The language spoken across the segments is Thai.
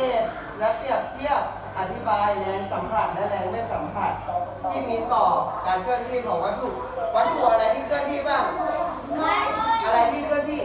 เกตและเปรียบเทียบอธิบายแรงสัมผัสและแรงไม่สัมผัส ที่มีต่อการเคลื่อนที่ของวัตถุ วัตถุอะไรที่เคลื่อนที่บ้าง อะไรที่เคลื่อนที่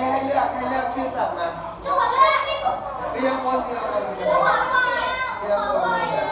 ให้ให้เลือกให้เลือกชื่อกลับมาเลือกเลือกทีละคนทีละคนทีละคน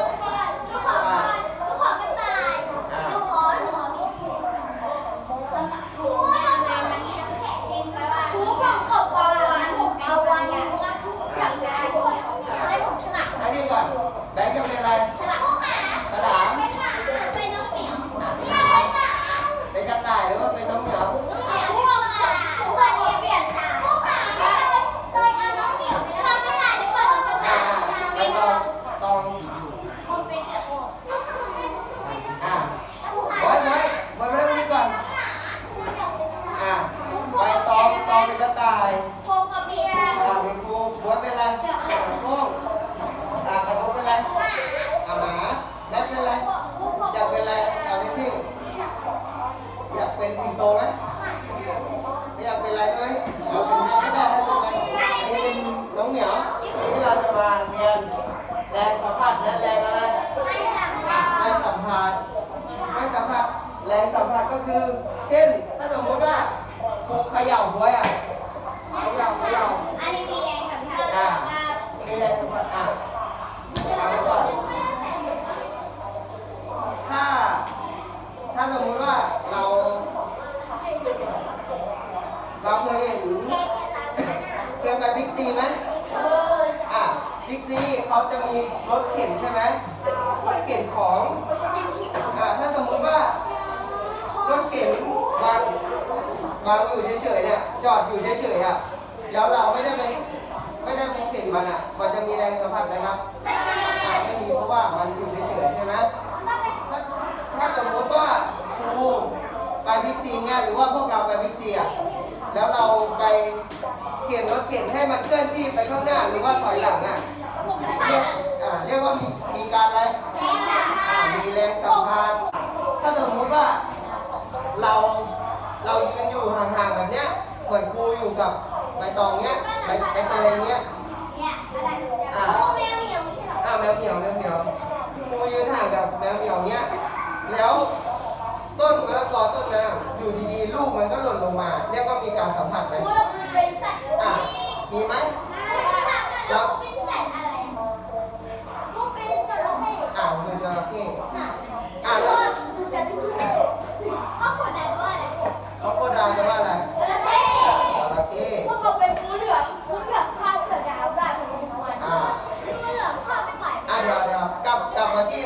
ือ เช่น ถ้าสมมติว่าเขย่าหัวอะเขย่าเขย่าอันนี้มีแรงสับผัสอ่ามีแรงแบบนั้นถ้า ถ้าสมมติว่าเรา เราเคยเห็นเคยไปบิ๊กซีไหมอะบิ๊กซีเขาจะมีรถเข็นใช่ไหมรถเข็นของ วางอยู่เฉยๆเนี่ยจอดอยู่เฉยๆอะแล้วเราไม่ได้ไปไม่ได้ไปเข็นมันอะ มันจะมีแรงสัมผัสไหมครับไม่มีเพราะว่ามันอยู่เฉยๆใช่ไหมถ้าสมมติว่าครูไปบิ๊กซีเนี่ยหรือว่าพวกเราไปบิ๊กซีอะแล้วเราไปเขียนราเขียนให้มันเคลื่อนที่ไปข้างหน้าหรือว่าถอยหลังอะเรียกว่ามีมีการอะไรมีแรงสัมพันธ์ถ้าสมมติว่าเราเรายืน กับใบตองเนี้ยใบใบเตยเนี้ยเนี่ยอะไรจะโอ้แมวเหมียวไม่ใช่หรออ่าแมวเหมียวแมวเหมียวครูยืนห่างกับแมวเหมียวเนี้ยแล้วต้นมะละกอต้นนั้นอะอยู่ดีๆลูกมันก็หล่นลงมาเรียกว่ามีการสัมผัสไหมพูดว่ามันเป็นสัตว์อ่ามีไหม แล้วเป็นสัตว์อะไรมันเป็นจระเข้ อ่าคือจระเข้ อะ อ่า แล้ แล้ว ว จระเข้ข้อขวดไหนว่าอะไร แล้วโคดาวจะว่าอะไร จระเข้ จระเข้ พวกเราเป็นงูเหลือมงูเหลือมฆ่าเสือดาวได้เป็นวัน อ่า งูเหลือมฆ่าไม่ไหว อะเดี๋ยวเดี๋ยวกลับกลับมาที่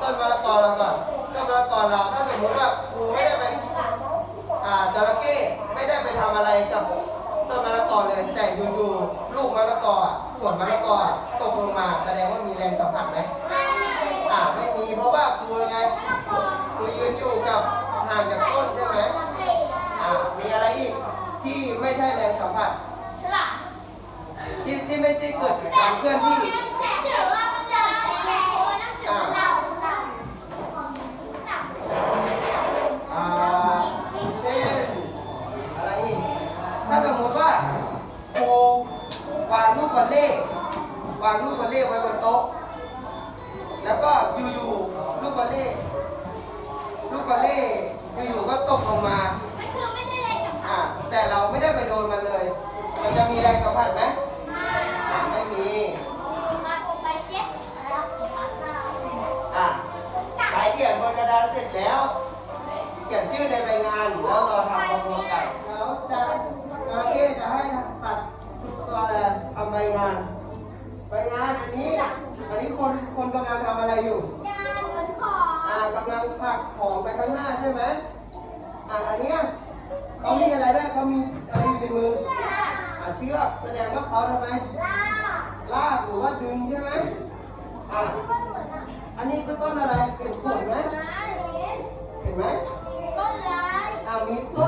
ต้นมะละกอเราก่อนต้นมะละกอเราถ้าสมมติว่าครูไม่ได้ไปอ่าจระเข้ไม่ได้ไปทำอะไรกับต้นมะละกอเลยแต่อยู่ๆลูกมะละ กออะผลมะละกออะตกลงมาแสดงว่ามีแรงสัมผัสไหมไม่มีอ่าไม่มีเพราะว่าครูยังไงครูยืนอยู่กับห่างจากต้นใช่ไหมอ่ามีอะไรอีกที่ไม่ใช่แรงสัมผัสฉลาดที่ที่ไม่ใช่เกิดจากการเคลื่อนที่างลูกบอลเล่ไว้บนโต๊ะ แล้วก็อยู่ๆลูกบอลเล่ลูกบอลเล่อยู่ๆก็ตกลงมา ใบงานอันนี้ อันนี้คนคนกำลังทำอะไรอยู่งานเหมือนขออ่ากำลังผลักของไปข้างหน้าใช่ไหมอ่าอันเนี้ยเขามีอะไรด้วยเขามีอะไรอยู่ในมือ อ่าเชือกแสดงว่าเขาทำไมลาลากหรือว่าดึงใช่ไหมอ่าก็เหมือนอะอันนี้คือต้นอะไรเห็นต้นไหมร้ายเห็นเห็นไหมก็ร้ายอ่ามีต้น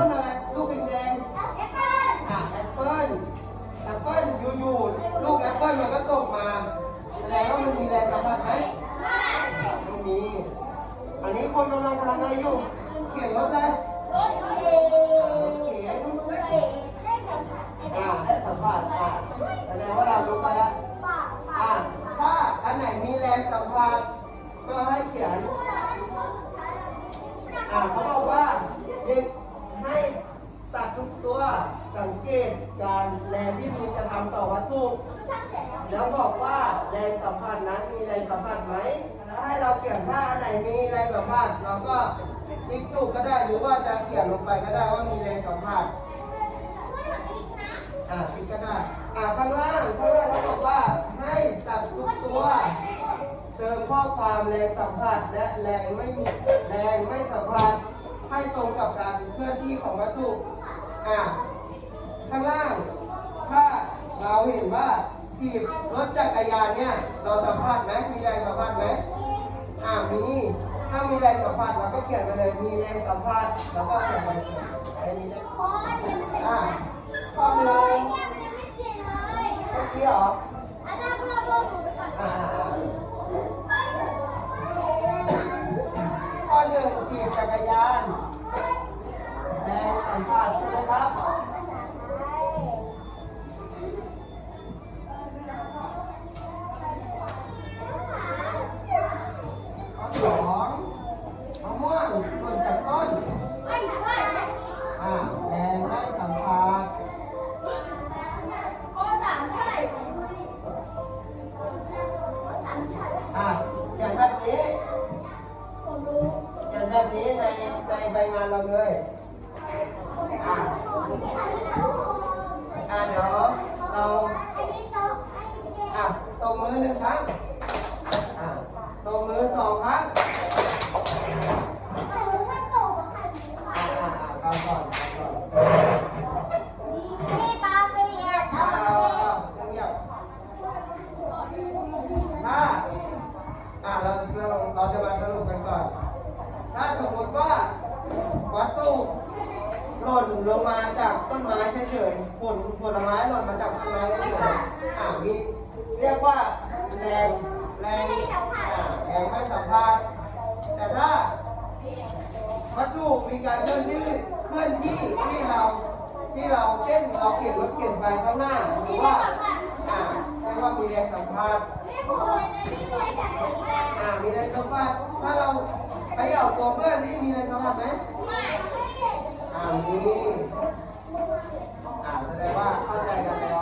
ันนี้คนกำลังทำอะไรอยู่ เขียนรถเลยรถเข็นได้กับอ่าได้สัมผัสอ่แสดงว่าเรารู้ไปแล้วอ่าถ้าอันไหนมีแรงสัมผัสก็ให้เขียนอ่าเขาบอกว่าเด็กให้ตัดทุกตัวสังเกตการแรงที่มีจะทำต่อวัตถุ แล้วบอกว่าแรงสัมผัสนั้นมีแรงสัมผัสไหม แล้วให้เราเขียนถ้าอันไหนมีแรงสัมผัสเราก็ติ๊กถูกก็ได้หรือว่าจะเขียนลงไปก็ได้ว่ามีแรงสัมผัสอ่าติ๊กก็ได้อ่าข้างล่างข้างล่างเขาบอกว่าให้ตัดทุกตัวเติมข้อความแรงสัมผัสและแรงไม่มีแรงไม่สัมผัสให้ตรงกับการเคลื่อนที่ของวัตถุอ่าข้างล่างถ้าเราเห็นว่า ถีบรถจักรยานเนี่ย เราสัมผัสไหมมีแรงสัมผัสไหมอ่ามี ถ้ามีแรงสัมผัสเราก็เขียนไปเลย มีแรงสัมผัสแล้วก็เขียนไปเลยไอ้นี้นะอ่าข้อหนึ่งเมื่อกี้เหรออ่าข้อหนึ่งถีบจักรยานแรงสัมผัสใช่ไหมครับ ใบงานเราเลย อ่า อ่าเดี๋ยวเราอะตบมือหนึ่งครั้ง อ่าตบมือสองครั้ง อ่าอ่าอ่าก่อนก่อนก่อนอ่าเอาเอาเงียบๆถ้า ลงมาจากต้นไม้ เฉยผลผลไม้หล่นมาจากต้นไม้เฉยอ่ามีเรียกว่าแรงแรงอ่าแรงไม่สัมพัทธ์แต่ถ้าวัตถุมีการเคลื่อนที่เคลื่อนที่ที่เราที่เราเช่นเราเข็นรถเข็นไปข้างหน้าหรือว่าอ่าเรียกว่ามีแรงสัมพัทธ์มีแต่ไม่ไม่อ่ามีแรงสัมพัทธ์ถ้าเราเขย่าตัวเพื่อนนี่มีแรงสัมผัสไหมไม่ไม่อ่ามี อ่าแสดงว่าเข้าใจกันแล้ว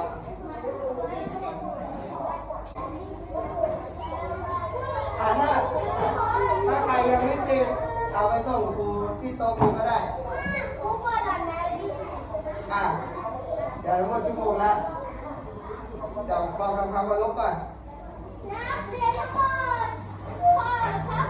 อ่าถ้าถ้าใครยังไม่ติดเอาไปส่งครูที่โต๊ะครูก็ได้ครูเปิดอันนั้นอ่าเดี๋ยวหมดชั่วโมงแล้วเดี๋ยวฟังคำคำว่าลบก่อนนักเรียนทั้งหมดขอพัก